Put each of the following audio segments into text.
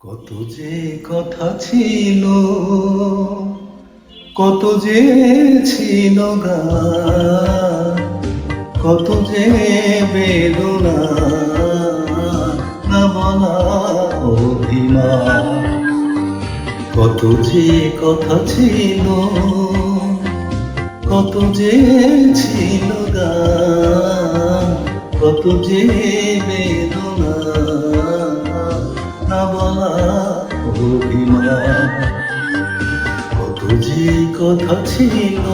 কত যে কথা ছিল, কত যে ছিল গান কত যে বেদনা বলা অভিমান। কত যে কথা ছিল, কত যে ছিল গান কত যে বেদনা কথা ছিল।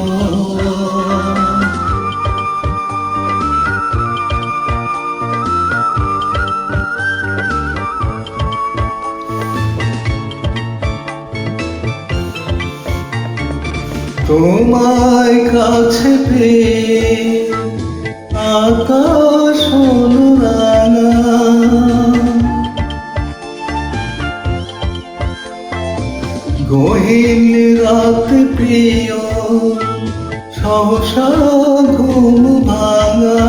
তোমায় কাছে পেয়ে আকাশ গহীন রাত প্রিয় সহসা ঘুম ভাঙা।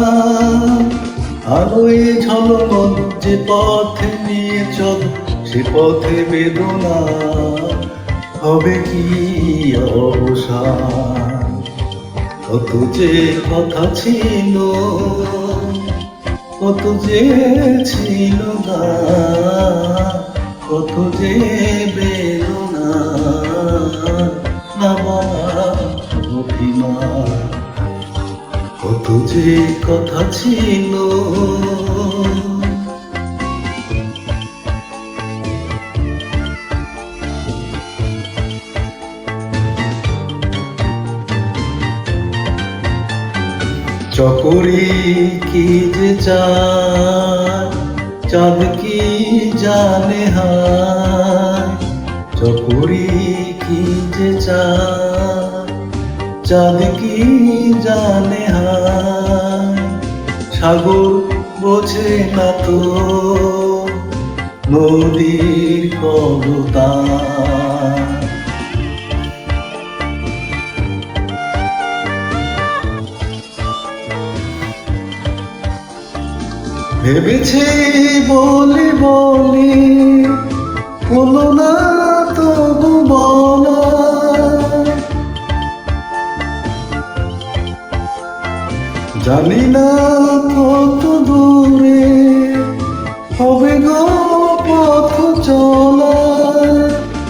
আলোয় ঝলমল যে পথে নিয়ে চল সে পথে বেদনা। হবে কি অবসান? কত যে কথা ছিল কত যে ছিল গান, কত যে বেদনা। না কত যে কথা ছিল চকরি কি যে চাঁদ কি জানে হায় চাঁদ কি জানে সাগর বোঝে না তো নদীর কবতা ভেবেছে বলে জানি না কত দূরে হবে গো পথ চলা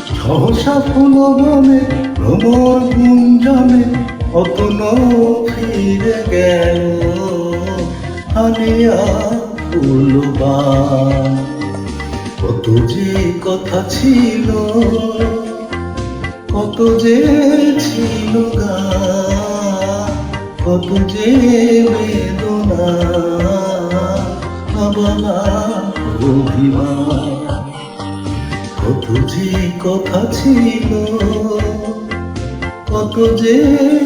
সহসা ফুল বনে ভ্রমর গুঞ্জনে অতন ফিরে গেল। হানিয়া ফুলবান, কত যে কথা ছিল, কত যে ছিল গান। কত যে বেদনা, ভাবনা, অভিমান। কত কথা ছিল, কত যে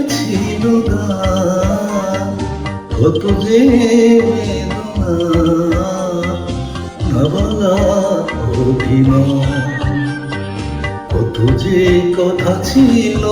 ছিল কত যে বেদনা, ভাবনা, অভিমান। কত যে কথা ছিল